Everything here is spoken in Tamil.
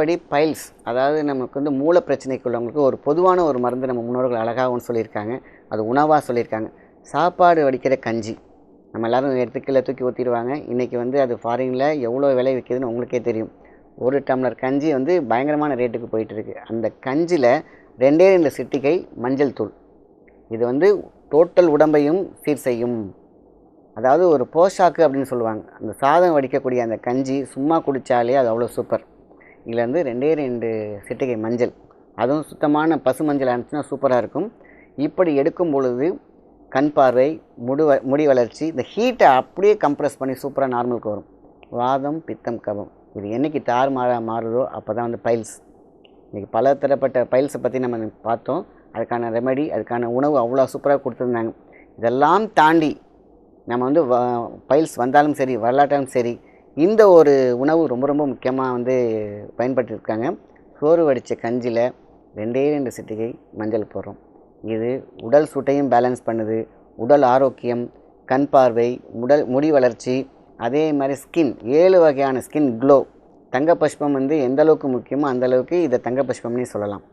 மற்றபடி பைல்ஸ் அதாவது நமக்கு வந்து மூல பிரச்சனைக்கு உள்ளவங்களுக்கு ஒரு பொதுவான ஒரு மருந்து நம்ம முன்னோர்கள் அழகாகவும் சொல்லியிருக்காங்க. அது உணவாக சொல்லியிருக்காங்க. சாப்பாடு வடிக்கிற கஞ்சி. நம்ம எல்லாரும் எடுத்து கீழே தூக்கி ஊற்றிடுவாங்க இன்றைக்கி வந்து அது ஃபாரினில் எவ்வளோ விலை விற்கிதுன்னு உங்களுக்கே தெரியும். ஒரு டம்ளர் கஞ்சி வந்து பயங்கரமான ரேட்டுக்கு போயிட்டுருக்கு. அந்த கஞ்சியில் ரெண்டே ரெண்டு சிட்டிகை மஞ்சள் தூள். இது வந்து டோட்டல் உடம்பையும் சீர் செய்யும். அதாவது ஒரு போஷாக்கு அப்படின்னு சொல்லுவாங்க. அந்த சாதம் வடிக்கக்கூடிய அந்த கஞ்சி சும்மா குடித்தாலே அது அவ்வளோ சூப்பர் இதில் வந்து ரெண்டே ரெண்டு சிட்டிகை மஞ்சள். அதுவும் சுத்தமான பசு மஞ்சள் இருந்துச்சுன்னா சூப்பராக இருக்கும். இப்படி எடுக்கும் பொழுது கண் பார்வை முடி வ- முடி வளர்ச்சி இந்த ஹீட்டை அப்படியே கம்ப்ரெஸ் பண்ணி சூப்பராக நார்மலுக்கு வரும். வாதம் பித்தம் கபம். இது என்னைக்கு தார் மாற மாறுதோ அப்போ தான் வந்து பைல்ஸ் இன்றைக்கி பல தரப்பட்ட பைல்ஸை பற்றி நம்ம பார்த்தோம். அதுக்கான ரெமெடி அதுக்கான உணவு அவ்வளோ சூப்பராக கொடுத்துருந்தாங்க. இதெல்லாம் தாண்டி நம்ம வந்து பைல்ஸ் வந்தாலும் சரி வரலாற்றாலும் சரி இந்த ஒரு உணவு ரொம்ப ரொம்ப முக்கியமாக வந்து பயன்படுத்தியிருக்காங்க சோறு வடித்த கஞ்சியில் ரெண்டே ரெண்டு சிட்டிகை மஞ்சள் போடுறோம். இது உடல் சூட்டையும் பேலன்ஸ் பண்ணுது. உடல் ஆரோக்கியம் கண் பார்வை உடல் முடி வளர்ச்சி அதே மாதிரி ஸ்கின் ஏழு வகையான ஸ்கின் க்ளோ. தங்க பஷ்பம் வந்து எந்த அளவுக்கு முக்கியமோ அந்த அளவுக்கு இதை தங்க பஷ்பம்னே சொல்லலாம்.